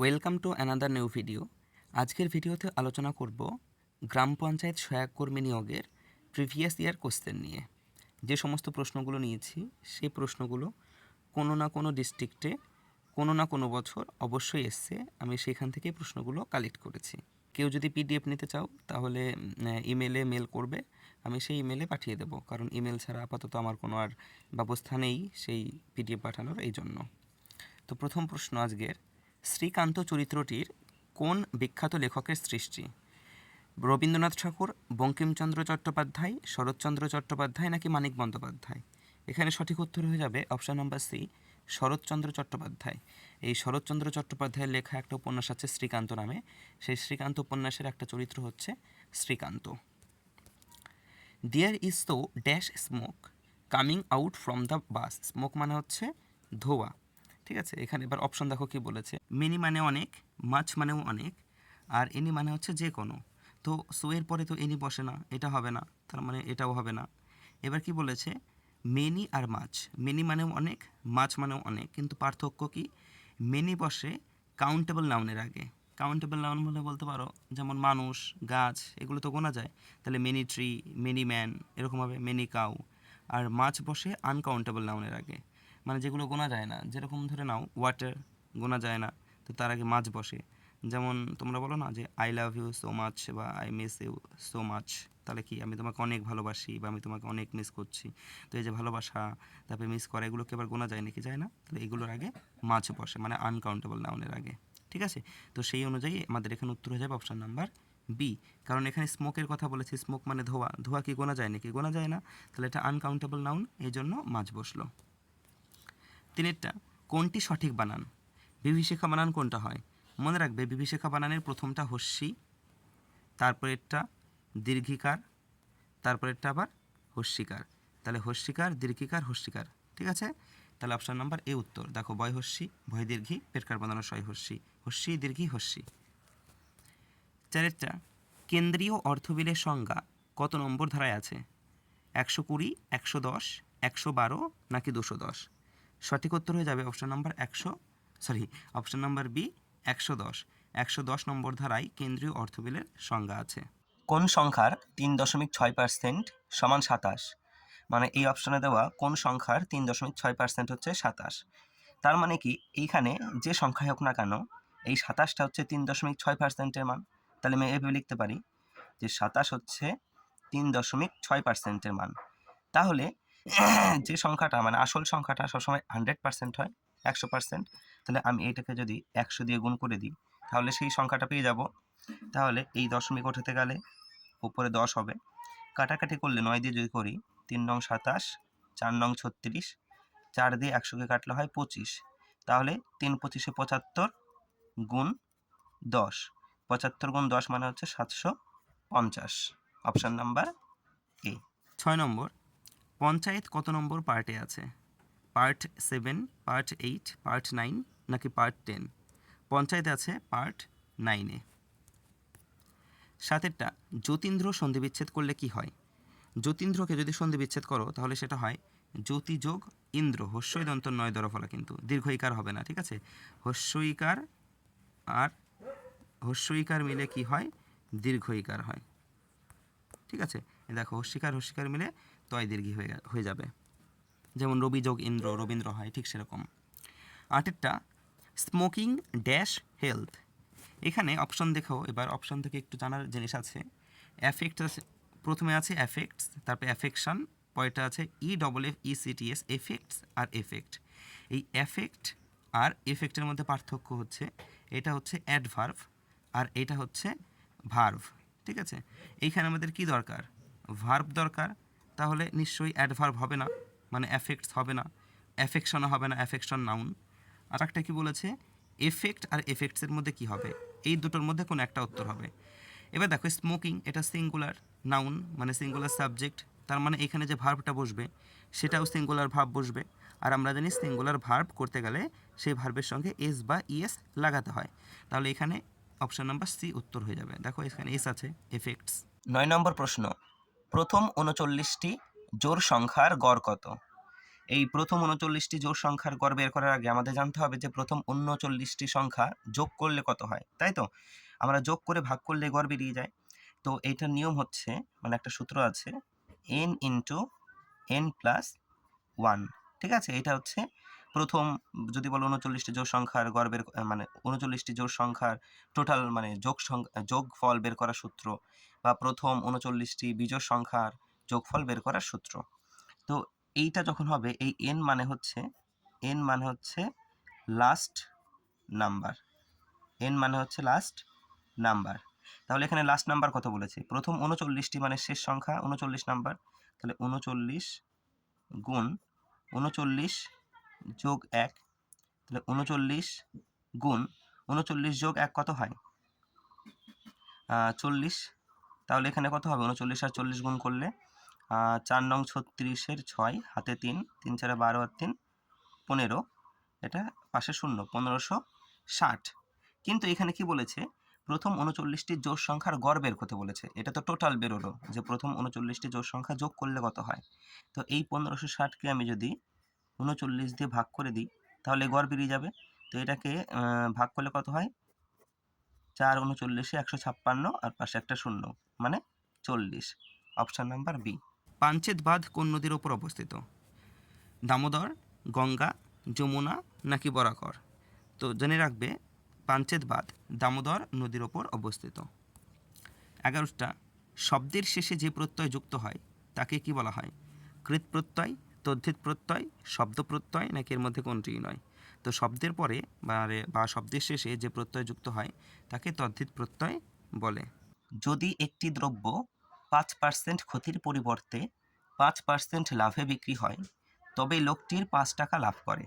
Welcome to another new video. আজকের ভিডিওতে আলোচনা করব গ্রাম পঞ্চায়েত সহায়ক কর্মী নিয়োগের প্রিভিয়াস ইয়ার কোশ্চেন নিয়ে। যে সমস্ত প্রশ্নগুলো নিয়েছি, সেই প্রশ্নগুলো কোনো না কোনো ডিস্ট্রিক্টে, কোনো না কোনো বছর অবশ্যই এসছে। আমি সেখান থেকে প্রশ্নগুলো কালেক্ট করেছি। কেউ যদি পিডিএফ নিতে চাও, তাহলে ইমেলে মেল করবে। আমি সেই ইমেলে পাঠিয়ে দেবো, কারণ ইমেল ছাড়া আপাতত আমার কোনো আর ব্যবস্থা নেই সেই পিডিএফ পাঠানোর এই জন্য। তো প্রথম প্রশ্ন আজকের শ্রীকান্ত চরিত্রটির কোন বিখ্যাত লেখকের সৃষ্টি? রবীন্দ্রনাথ ঠাকুর, বঙ্কিমচন্দ্র চট্টোপাধ্যায়, শরৎচন্দ্র চট্টোপাধ্যায় নাকি মানিক বন্দ্যোপাধ্যায়? এখানে সঠিক উত্তর হয়ে যাবে option number C, Saratchandra Chattopadhyay. এই শরৎচন্দ্র চট্টোপাধ্যায়ের লেখা একটা উপন্যাস আছে শ্রীকান্ত নামে। সেই শ্রীকান্ত উপন্যাসের একটা চরিত্র হচ্ছে শ্রীকান্ত। দেয়ার ইজ তো dash smoke coming out from the bus smoke মানে হচ্ছে ধোয়া। ঠিক আছে? এখানে এবার অপশন দেখো কি বলেছে। মিনি মানে অনেক মাছ মানেও অনেক, আর এনি মানে হচ্ছে যে কোনো। তো সো এর পরে তো এনি বসে না, এটা হবে না, তার মানে এটাও হবে না। এবার কি বলেছে? মেনি আর মাছ মেনি মানেও অনেক মাছ মানেও অনেক, কিন্তু পার্থক্য কি? মেনি বসে কাউন্টেবল নাউনের আগে। কাউন্টেবল নাউন বলে বলতে পারো, যেমন মানুষ, গাছ, এগুলো তো গোনা যায়। তাহলে মেনি ট্রি মেনি ম্যান এরকমভাবে মেনি কাউ আর মাছ বসে আনকাউন্টেবল নাউনের আগে। মানে যেগুলো গোনা যায় না। যেরকম ধরে নাও ওয়াটার গোনা যায় না, তো তার আগে মাছ বসে। যেমন তোমরা বলো না যে I love you so much বা I miss you so much তাহলে কি? আমি তোমাকে অনেক ভালোবাসি বা, আমি তোমাকে অনেক মিস করছি। তো এই যে ভালোবাসা, তারপরে মিস করা এগুলোকে আবার গোনা যায় নাকি? যায় না। তাহলে এগুলোর আগে মাছ বসে মানে আনকাউন্টেবল নাউনের আগে। ঠিক আছে? তো সেই অনুযায়ী আমাদের এখানে উত্তর হয়ে যাবে অপশান নাম্বার বি কারণ এখানে স্মোকের কথা বলেছি। স্মোক মানে ধোয়া। ধোয়া কি গোনা যায় নাকি? গোনা যায় না। তাহলে এটা আনকাউন্টেবল নাউন এই জন্য মাছ বসল। তিনেরটা। কোনটি সঠিক বানান? বিভীষিকা বানান কোনটা হয়? মনে রাখবে, বিভীষিকা বানানের প্রথমটা হস্যি, তারপরেরটা দীর্ঘিকার, তারপরেরটা আবার হস্যিকার। তাহলে হস্যিকার, দীর্ঘিকার, হস্যিকার, ঠিক আছে? তাহলে অপশান নাম্বার এ উত্তর। দেখো বয় হস্যি, ভয় দীর্ঘি পেটকার বানানো শয় হস্যি। হস্যি, দীর্ঘি, হস্যি। চারেরটা, কেন্দ্রীয় অর্থবিলের সংজ্ঞা কত নম্বর ধারায় আছে? একশো কুড়ি, একশো দশ, একশো বারো, নাকি দুশো দশ? সঠিক উত্তর হয়ে যাবে অপশন নাম্বার একশো সরি অপশন নাম্বার বি একশো দশ। একশো দশ নম্বর ধারায় কেন্দ্রীয় অর্থবিলের সংজ্ঞা আছে। কোন সংখ্যার তিন দশমিক ছয় পার্সেন্ট সমান সাতাশ? মানে এই অপশনে দেওয়া কোন সংখ্যার তিন দশমিক ছয় পার্সেন্ট হচ্ছে সাতাশ। তার মানে কি এইখানে যে সংখ্যাই হোক না কেন, এই সাতাশটা হচ্ছে তিন দশমিক ছয় পার্সেন্টের মান। তাহলে আমি এভাবে লিখতে পারি যে সাতাশ হচ্ছে তিন দশমিক ছয় পার্সেন্টের মান। তাহলে যে সংখ্যাটা মানে আসল সংখ্যাটা সবসময় হান্ড্রেড পার্সেন্ট হয়, একশো পার্সেন্ট তাহলে আমি এইটাকে যদি একশো দিয়ে গুণ করে দিই, তাহলে সেই সংখ্যাটা পেয়ে যাব। তাহলে এই দশমিক ওঠাতে গেলে উপরে দশ হবে। কাটাকাটি করলে নয় দিয়ে যদি করি, তিন নং সাতাশ, চার নং ছত্রিশ, চার দিয়ে একশোকে কাটলে হয় পঁচিশ। তাহলে তিন পঁচিশে পঁচাত্তর গুণ দশ, পঁচাত্তর গুণ দশ মানে হচ্ছে সাতশো পঞ্চাশ। Option number A. ছয় নম্বর। পঞ্চায়েত কত নম্বর পার্টে আছে? Part seven, part eight, part nine নাকি পার্ট টেন? পঞ্চায়েত আছে পার্ট নাইনে। সাতেরটা জ্যোতীন্দ্র সন্ধি বিচ্ছেদ করলে কি হয়? জ্যোতীন্দ্রকে যদি সন্ধি বিচ্ছেদ করো, তাহলে সেটা হয় জ্যোতি যোগ ইন্দ্র। হস্যই দন্ত নয় দরফলা কিন্তু দীর্ঘইকার হবে না, ঠিক আছে? হস্যইকার আর হস্যইকার মিলে কি হয়? দীর্ঘইকার হয়। ঠিক আছে? দেখো হস্যিকার হস্যিকার মিলে তয় দীর্ঘি হয়ে হয়ে যাবে। যেমন রবি যোগ ইন্দ্র, রবীন্দ্র হয়, ঠিক সেরকম। আটেরটা স্মোকিং ড্যাশ হেলথ এখানে অপশন দেখো, এবার অপশন থেকে একটু জানার জিনিস আছে। অ্যাফেক্ট প্রথমে আছে অ্যাফেক্টস তারপরে অ্যাফেকশন পরেরটা আছে E double F E CTS effects আর এফেক্ট এই অ্যাফেক্ট আর এফেক্টের মধ্যে পার্থক্য হচ্ছে, এটা হচ্ছে অ্যাডভার্ভ আর এটা হচ্ছে ভার্ভ ঠিক আছে? এইখানে আমাদের কি দরকার? ভার্ভ দরকার তাহলে নিশ্চয়ই অ্যাডভার্ব হবে না মানে অ্যাফেক্টস হবে না অ্যাফেকশনও হবে না অ্যাফেকশন নাউন আর একটা কী বলেছে? এফেক্ট আর এফেক্টসের মধ্যে কি হবে? এই দুটোর মধ্যে কোনো একটা উত্তর হবে। এবার দেখো স্মোকিং এটা সিঙ্গুলার নাউন মানে সিঙ্গুলার সাবজেক্ট তার মানে এখানে যে ভার্বটা বসবে, সেটাও সিঙ্গুলার ভার্ব বসবে। আর আমরা জানি সিঙ্গুলার ভার্ব করতে গেলে সেই ভার্বের সঙ্গে এস বা ইএস লাগাতে হয়। তাহলে এখানে অপশন নাম্বার সি উত্তর হয়ে যাবে। দেখো, এখানে এস আছে এফেক্টস নয় নম্বর প্রশ্ন প্রথম উনচল্লিশটি জোর সংখ্যার গড় কত? এই প্রথম উনচল্লিশটি জোড় সংখ্যার গড় বের করার আগে আমাদের জানতে হবে যে প্রথম উনচল্লিশটি সংখ্যা যোগ করলে কত হয়, তাই তো? আমরা যোগ করে ভাগ করলে গড় বেরিয়ে যায়। তো এইটার নিয়ম হচ্ছে মানে একটা সূত্র আছে N into N plus one ঠিক আছে? এটা হচ্ছে প্রথম, যদি বলো উনচল্লিশটি জোড় সংখ্যার গড় বের মানে উনচল্লিশটি জোড় সংখ্যার টোটাল মানে যোগ সংখ্যা যোগ ফল বের করার সূত্র। বা প্রথম উনচল্লিশটি বিজোড় সংখ্যার যোগফল বের করার সূত্র। তো এইটা যখন হবে, এই এন মানে হচ্ছে এন মানে হচ্ছে লাস্ট নাম্বার এন মানে হচ্ছে লাস্ট নাম্বার তাহলে এখানে লাস্ট নাম্বার কত বলেছে? প্রথম উনচল্লিশটি মানে শেষ সংখ্যা, উনচল্লিশ নাম্বার তাহলে উনচল্লিশ গুণ উনচল্লিশ যোগ এক, তাহলে উনচল্লিশ গুণ উনচল্লিশ যোগ এক কত হয়? চল্লিশ তাহলে এখানে কত হবে? উনচল্লিশ আর চল্লিশ গুণ করলে চার নং ছত্রিশের ছয়, হাতে তিন তিন চারে বারো আর তিন, পনেরো। এটা পাশে শূন্য, পনেরোশো ষাট। কিন্তু এখানে কি বলেছে? প্রথম উনচল্লিশটি জোড় সংখ্যার গড় বের করতে বলেছে। এটা তো টোটাল বেরোলো যে প্রথম উনচল্লিশটি জোড় সংখ্যা যোগ করলে কত হয়? তো এই পনেরোশো ষাটকে আমি যদি উনচল্লিশ দিয়ে ভাগ করে দিই, তাহলে গড় বেরিয়ে যাবে। তো এটাকে ভাগ করলে কত হয়? চার উনচল্লিশে একশো ছাপ্পান্ন আর পাশে একটা শূন্য। মানে চল্লিশ। অপশান নাম্বার বি পাঞ্চেত বাঁধ কোন নদীর ওপর অবস্থিত? দামোদর, গঙ্গা, যমুনা নাকি বরাকর? তো জেনে রাখবে পাঞ্চেত বাঁধ দামোদর নদীর ওপর অবস্থিত। এগারোটা, শব্দের শেষে যে প্রত্যয় যুক্ত হয়, তাকে কি বলা হয়? কৃত প্রত্যয়, তদ্ধিত প্রত্যয়, শব্দ প্রত্যয় নাকি এর মধ্যে কোনটিই নয়? তো শব্দের পরে বা শব্দের শেষে যে প্রত্যয় যুক্ত হয়, তাকে তদ্ধিত প্রত্যয় বলে। যদি একটি দ্রব্য পাঁচ পার্সেন্ট ক্ষতির পরিবর্তে পাঁচ পার্সেন্ট লাভে বিক্রি হয়, তবে লোকটির পাঁচ টাকা লাভ করে।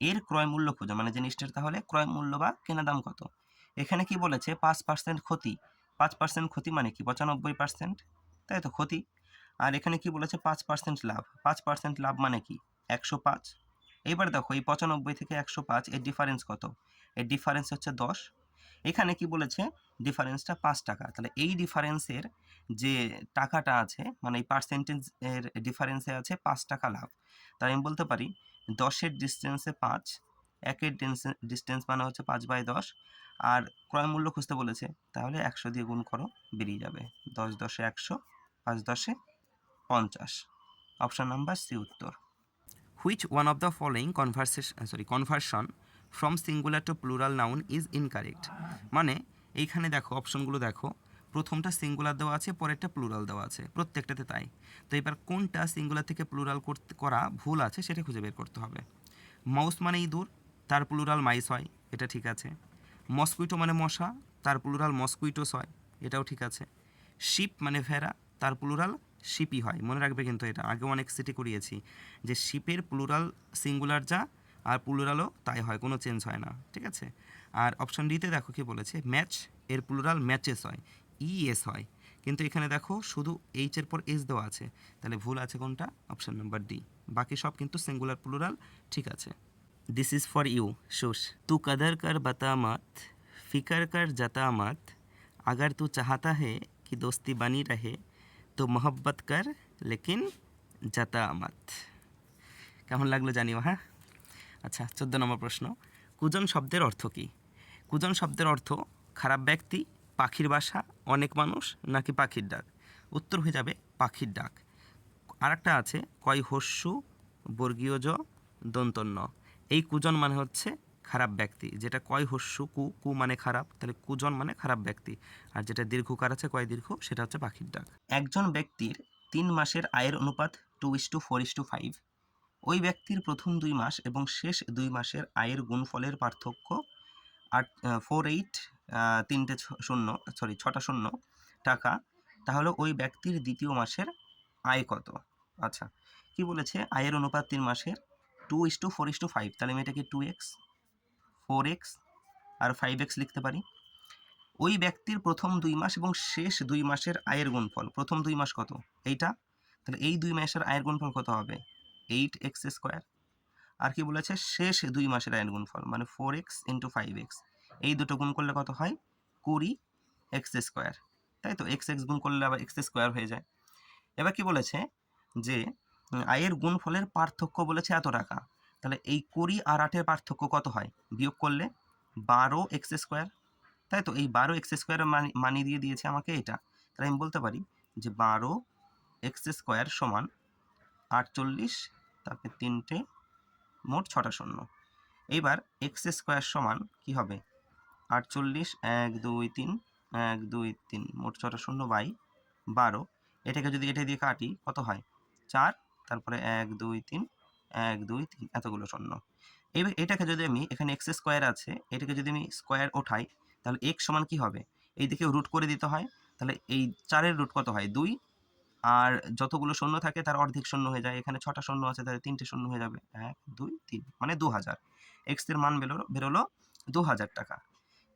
এর ক্রয় মূল্য খুঁজো। মানে জিনিসটার তাহলে ক্রয় মূল্য বা কেনা দাম কত? এখানে কি বলেছে, পাঁচ পার্সেন্ট ক্ষতি। পাঁচ পার্সেন্ট ক্ষতি মানে কি? পঁচানব্বই পার্সেন্ট। তাই তো ক্ষতি। আর এখানে কি বলেছে, পাঁচ পার্সেন্ট লাভ। পাঁচ পার্সেন্ট লাভ মানে কি? একশো পাঁচ। এবার দেখো, এই পঁচানব্বই থেকে একশো পাঁচ, এর ডিফারেন্স কত? এর ডিফারেন্স হচ্ছে দশ। এখানে কি বলেছে? ডিফারেন্সটা পাঁচ টাকা। তাহলে এই ডিফারেন্সের যে টাকাটা আছে মানে এই পার্সেন্টেজ এর ডিফারেন্সে আছে পাঁচ টাকা লাভ। তাই আমি বলতে পারি, দশের ডিস্টেন্সে পাঁচ, একের ডিস্টেন্স মানে হচ্ছে পাঁচ বাই দশ, আর ক্রয় মূল্য খুঁজতে বলেছে, তাহলে একশো দিয়ে গুণ করো, বেরিয়ে যাবে। দশ দশে একশো, পাঁচ দশে পঞ্চাশ। অপশন নাম্বার সি উত্তর। Which one of the following conversation sorry conversion from singular to plural noun is incorrect মানে এইখানে দেখো অপশনগুলো দেখো। প্রথমটা সিঙ্গুলার দেওয়া আছে, পরেরটা প্লুরাল দেওয়া আছে। প্রত্যেকটাতে তাই। তো এবার কোনটা সিঙ্গুলার থেকে প্লুরাল করতে, করা ভুল আছে, সেটা খুঁজে বের করতে হবে। মাউস মানে ইঁদুর তার প্লুরাল মাইস হয়, এটা ঠিক আছে। মস্কুইটো মানে মশা, তার প্লুরাল মস্কুইটোস হয়, এটাও ঠিক আছে। শিপ মানে ভেড়া, তার প্লুরাল শিপই হয়। মনে রাখবে কিন্তু এটা আগে অনেক সিটি করিয়েছি। যে শিপের প্লুরাল সিঙ্গুলার যা আর প্লুরালও তাই হয় কোনো চেঞ্জ হয় না ঠিক আছে আর অপশন ডিতে দেখো কি বলেছে ম্যাচ এর প্লুরাল ম্যাচেস হয় ই এস হয় কিন্তু এখানে দেখো শুধু এইচ এর পর এস দেওয়া আছে তাহলে ভুল আছে কোনটা অপশন নাম্বার ডি বাকি সব কিন্তু সিঙ্গুলার প্লুরাল ঠিক আছে this is for you shush तू कदर कर बता मत फिकर कर जता मत अगर तू चाहता है कि दोस्ती बनी रहे तो मोहब्बत कर लेकिन जता मत কেমন লাগলো জানিও হ্যাঁ আচ্ছা চোদ্দ নম্বর প্রশ্ন। কুজন শব্দের অর্থ কী? কুজন শব্দের অর্থ, খারাপ ব্যক্তি, পাখির বাসা, অনেক মানুষ, নাকি পাখির ডাক? উত্তর হয়ে যাবে, পাখির ডাক। আরেকটা আছে, কয় হস্যু, বর্গীয় জ, দন্তন্য। এই কুজন মানে হচ্ছে খারাপ ব্যক্তি। যেটা কয় হস্যু, কু কু মানে খারাপ, তাহলে কুজন মানে খারাপ ব্যক্তি। আর যেটা দীর্ঘকার আছে, কয় দীর্ঘ, সেটা হচ্ছে পাখির ডাক। একজন ব্যক্তির তিন মাসের আয়ের অনুপাত two is to four is to five ওই ব্যক্তির প্রথম দুই মাস এবং শেষ দুই মাসের আয়ের গুণফলের পার্থক্য আট ফোর এইট তিনটে শূন্য সরি ছটা শূন্য টাকা। তাহলে ওই ব্যক্তির দ্বিতীয় মাসের আয় কত? আচ্ছা কি বলেছে? আয়ের অনুপাত তিন মাসের। Two is to four is to five তাহলে আমি এটাকে টু এক্স ফোর এক্স আর ফাইভ এক্স লিখতে পারি। ওই ব্যক্তির প্রথম দুই মাস এবং শেষ দুই মাসের আয়ের গুণফল, প্রথম দুই মাস কত? এইটা? তাহলে এই দুই মাসের আয়ের গুণফল কত হবে? এইট এক্স স্কোয়ার আর কি বলেছে? শেষ দুই মাসের আয়ের গুণফল মানে four x into five x এই দুটো গুণ করলে কত হয়? কুড়ি এক্স স্কোয়ার তাই তো? এক্স এক্স গুণ করলে আবার এক্স স্কোয়ার হয়ে যায়। এবার কি বলেছে? যে আয়ের গুণফলের পার্থক্য বলেছে এত টাকা। তাহলে এই কুড়ি আর আটের পার্থক্য কত হয়? বিয়োগ করলে বারো এক্স স্কোয়ার তাই তো? এই বারো এক্স স্কোয়ার মানি দিয়ে দিয়েছে আমাকে এটা। তাহলে আমি বলতে পারি যে বারো এক্স স্কোয়ার সমান আটচল্লিশ তারপরে তিনটে মোট ছটা শূন্য। এইবার এক্স স্কোয়ার সমান কি হবে? আটচল্লিশ, এক, দুই, তিন, এক, দুই, তিন, মোট ছটা শূন্য বাই বারো। এটাকে যদি এটা দিয়ে কাটি, কত হয়? চার, তারপরে এক, দুই, তিন, এক, দুই, তিন, এতগুলো শূন্য। এবার এটাকে যদি আমি, এখানে এক্স স্কোয়ার আছে, এটাকে যদি আমি স্কোয়ার ওঠাই, তাহলে এক্স সমান কি হবে? এই দিকে রুট করে দিতে হয়, তাহলে এই চারের রুট কত হয়? দুই আর যতগুলো শূন্য থাকে তার অর্ধেক শূন্য হয়ে যায়। এখানে ছটা শূন্য আছে, তাহলে তিনটে শূন্য হয়ে যাবে। এক, দুই, তিন মানে দু হাজার। এক্সের মান বেরোলো বেরোলো দু হাজার টাকা।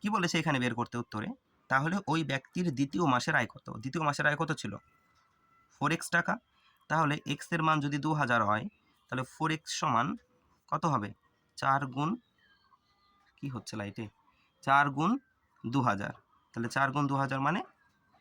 কি বলেছে এখানে বের করতে উত্তরে? তাহলে ওই ব্যক্তির দ্বিতীয় মাসের আয় কত? দ্বিতীয় মাসের আয় কত ছিল? ফোর এক্স টাকা। তাহলে এক্সের মান যদি দু হাজার হয়, তাহলে ফোর এক্স সমান কত হবে? চার গুণ কি হচ্ছে লাইটে? চার গুণ দু হাজার। তাহলে চার গুণ দু হাজার মানে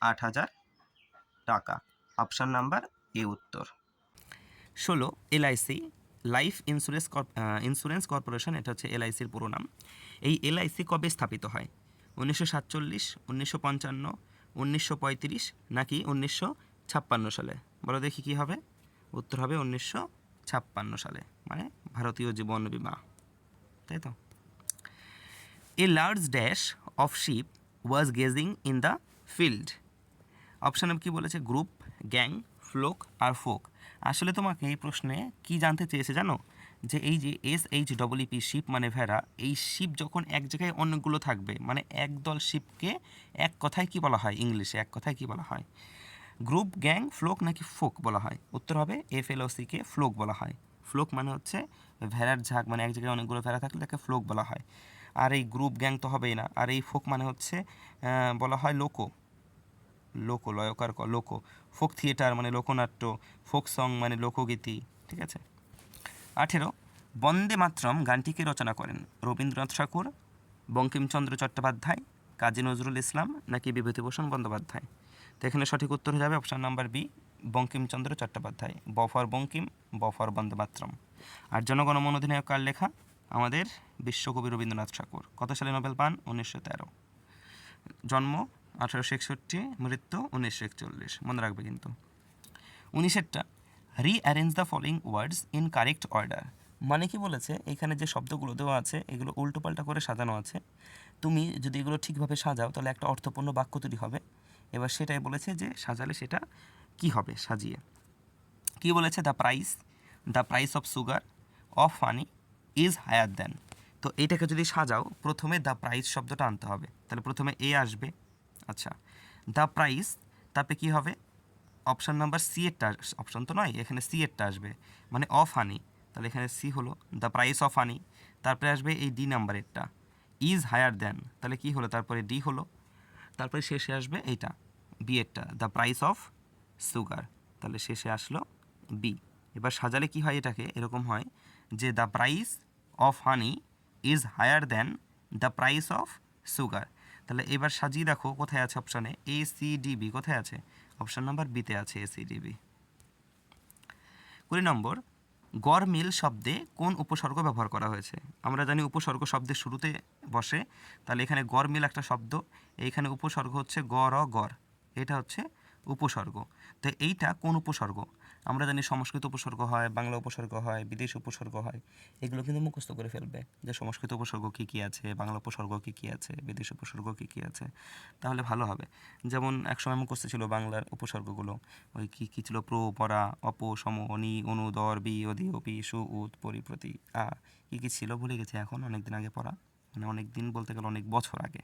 আট হাজার টাকা। অপশান নাম্বার এ উত্তর। ষোলো LIC life insurance insurance corporation, এটা হচ্ছে এলআইসির পুরো নাম। এই এলআইসি কবে স্থাপিত হয়? উনিশশো সাতচল্লিশ, উনিশশো পঞ্চান্ন, উনিশশো পঁয়ত্রিশ নাকি উনিশশো ছাপ্পান্ন সালে? বলো দেখি কী হবে। উত্তর হবে উনিশশো ছাপ্পান্ন সালে মানে ভারতীয় জীবন বীমা। তাই তো? A large dash of ship was gazing in the field. অপশানে কি বলেছে? গ্রুপ গ্যাং, ফ্লোক আর ফোক। আসলে তোমাকে এই প্রশ্নে কি জানতে চেয়েছে জানো? যে এই যে S H double E P sheep মানে ভেড়া, এই শিপ যখন এক জায়গায় অনেকগুলো থাকবে মানে একদল শিপকে এক কথায় কি বলা হয় ইংলিশে? এক কথায় কি বলা হয়? গ্রুপ গ্যাং, ফ্লোক নাকি ফোক বলা হয়? উত্তর হবে এফ এল সিকে ফ্লোক বলা হয়। ফ্লোক মানে হচ্ছে ভেড়ার ঝাঁক মানে এক জায়গায় অনেকগুলো ভেড়া থাকলে তাকে ফ্লোক বলা হয়। আর এই গ্রুপ গ্যাং তো হবেই না। আর এই ফোক মানে হচ্ছে বলা হয় লোকো। লোকো, লয়কার ক, লোকো। ফোক থিয়েটার মানে লোকনাট্য, ফোক সং মানে লোকগীতি, ঠিক আছে? আঠেরো, বন্দে মাতরম গানটিকে রচনা করেন রবীন্দ্রনাথ ঠাকুর, বঙ্কিমচন্দ্র চট্টোপাধ্যায়, কাজী নজরুল ইসলাম নাকি বিভূতিভূষণ বন্দ্যোপাধ্যায়? তো এখানে সঠিক উত্তর হয়ে যাবে option number B, Bankimchandra Chattopadhyay. বফর Bankim বফর ফর বন্দে মাতরম আর জনগণমন অধিনায়ক কার লেখা? আমাদের বিশ্বকবি রবীন্দ্রনাথ ঠাকুর। কত সালে নোবেল পান? উনিশশো তেরো। জন্ম আঠারোশো একষট্টি, মৃত্যু উনিশশো একচল্লিশ। মনে রাখবে কিন্তু। উনিশেরটা rearrange the following words in correct order মানে কি বলেছে? এখানে যে শব্দগুলো দেওয়া আছে, এগুলো উল্টোপাল্টা করে সাজানো আছে। তুমি যদি এগুলো ঠিকভাবে সাজাও, তাহলে একটা অর্থপূর্ণ বাক্য তৈরি হবে। এবার সেটাই বলেছে যে সাজালে সেটা কি হবে? সাজিয়ে। কি বলেছে? The price the price of sugar of money is higher than তো এটাকে যদি সাজাও, প্রথমে দ্য প্রাইস শব্দটা আনতে হবে। তাহলে প্রথমে এ আসবে। আচ্ছা দ্য প্রাইস তারপরে কী হবে? অপশান নাম্বার সি এরটা অপশান তো নয়, এখানে সি এরটা আসবে। মানে অফ হানি তাহলে এখানে সি হলো দ্য প্রাইস অফ হানি তারপরে আসবে এই ডি নাম্বারেরটা ইজ হায়ার দেন তাহলে কি হলো? তারপরে ডি হলো, তারপরে শেষে আসবে এইটা বি এরটা দ্য প্রাইস অফ সুগার তাহলে শেষে আসলো বি এবার সাজালে কি হয় এটাকে? এরকম হয় যে the price of honey is higher than the price of sugar তাহলে এবার সাজিয়ে দেখো কোথায় আছে অপশানে এ সি ডি বি কোথায় আছে? অপশান নাম্বার বিতে আছে এ সি ডি বি কুড়ি নম্বর, গড় মিল শব্দে কোন উপসর্গ ব্যবহার করা হয়েছে? আমরা জানি উপসর্গ শব্দের শুরুতে বসে, তাহলে এখানে গড় মিল একটা শব্দ, এইখানে উপসর্গ হচ্ছে গড় অ গড়। এটা হচ্ছে উপসর্গ। তো এইটা কোন উপসর্গ? আমরা জানি সংস্কৃত উপসর্গ হয়, বাংলা উপসর্গ হয়, বিদেশ উপসর্গ হয়। এগুলো কিন্তু মুখস্থ করে ফেলবে যে সংস্কৃত উপসর্গ কী কী আছে, বাংলা উপসর্গ কী কী আছে, বিদেশ উপসর্গ কী কী আছে। তাহলে ভালো হবে। যেমন একসময় মুখস্থ ছিল বাংলার উপসর্গগুলো। ওই কী কী ছিল প্র, পরা, অপ, সম অনি অনু, দর, বি, অধি, অপি, সু উত পরিপ্রতি, আ, কী কী ছিল ভুলে গেছি এখন অনেক দিন আগে পড়া। মানে অনেক দিন বলতে গেলে অনেক বছর আগে।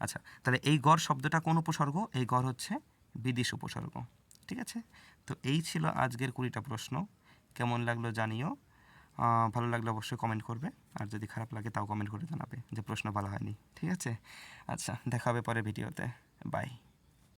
আচ্ছা তাহলে এই গড় শব্দটা কোন উপসর্গ? এই গড় হচ্ছে বিদেশ উপসর্গ। ঠিক আছে? তো এই ছিল আজকের কুড়িটা প্রশ্ন। কেমন লাগল জানিও। ভালো লাগলে অবশ্যই কমেন্ট করবে। আর যদি খারাপ লাগে তাও কমেন্ট করে জানাবে যে প্রশ্ন ভালো হয়নি। ঠিক আছে? আচ্ছা দেখা হবে পরে ভিডিওতে বাই